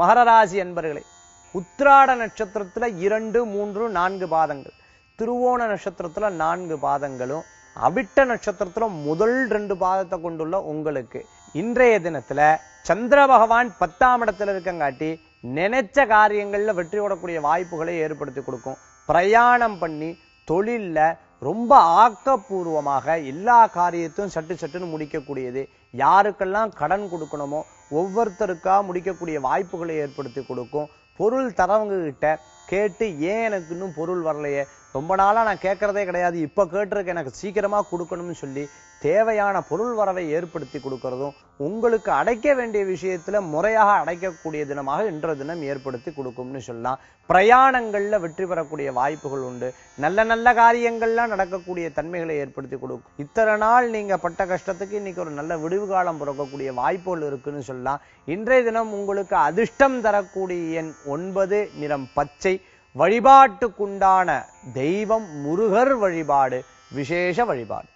மகர ராசி அன்பர்களே உத்திராட நட்சத்திரத்துல இரண்டு மூன்று நான்கு பாதங்கள். திருவோண நட்சத்திரத்துல நான்கு பாதங்களும் அவிட்ட நட்சத்திரத்துல முதல் ரெண்டு பாதத்தை கொண்டுள்ள உங்களுக்கு. இன்றைய தினத்துல சந்திர பகவான் பத்தாம் இடத்துல இருக்கங்காட்டி நினைச்ச காரியங்கள்ல வெற்றி விடக்கூடிய வாய்ப்புகளை ஏற்படுத்தி கொடுக்கும். பிரயாணம் பண்ணி தொழில்ல ரொம்ப ஆக்கப்பூர்வமாக எல்லா காரியத்தையும் சட்டு சட்டுன்னு முடிக்கக்கூடியது. யாருக்கெல்லாம் கடன் கொடுக்கணுமோ ஒவ்வொருத்தருக்கா முடிக்கக்கூடிய வாய்ப்புகளை ஏற்படுத்தி கொடுக்கும் பொருள் தரவங்க கேட்டு ஏன் எனக்கு இன்னும் பொருள் வரலையே? ரொம்ப நாளா நான் கேட்கறதே கிடையாது. இப்போ கேட்டிருக்க எனக்கு சீக்கிரமா கொடுக்கணும்னு சொல்லி தேவையான பொருள் வரவை ஏற்படுத்தி கொடுக்கறதும் உங்களுக்கு அடைக்க வேண்டிய விஷயத்துல முறையாக அடைக்கக்கூடிய தினமாக இன்றைய தினம் ஏற்படுத்தி கொடுக்கும்னு சொல்லலாம். பிரயாணங்கள்ல வெற்றி பெறக்கூடிய வாய்ப்புகள் உண்டு. நல்ல நல்ல காரியங்கள்லாம் நடக்கக்கூடிய தன்மைகளை ஏற்படுத்தி கொடுக்கும். இத்தனை நாள் நீங்க பட்ட கஷ்டத்துக்கு இன்னைக்கு ஒரு நல்ல விடுவு காலம் பிறக்கக்கூடிய வாய்ப்புகள் இருக்குன்னு சொல்லலாம். இன்றைய தினம் உங்களுக்கு அதிர்ஷ்டம் தரக்கூடிய எண் ஒன்பது நிறம் பச்சை. வழிபாட்டுக்குண்டான தெய்வம் முருகர் வழிபாடு விசேஷ வழிபாடு.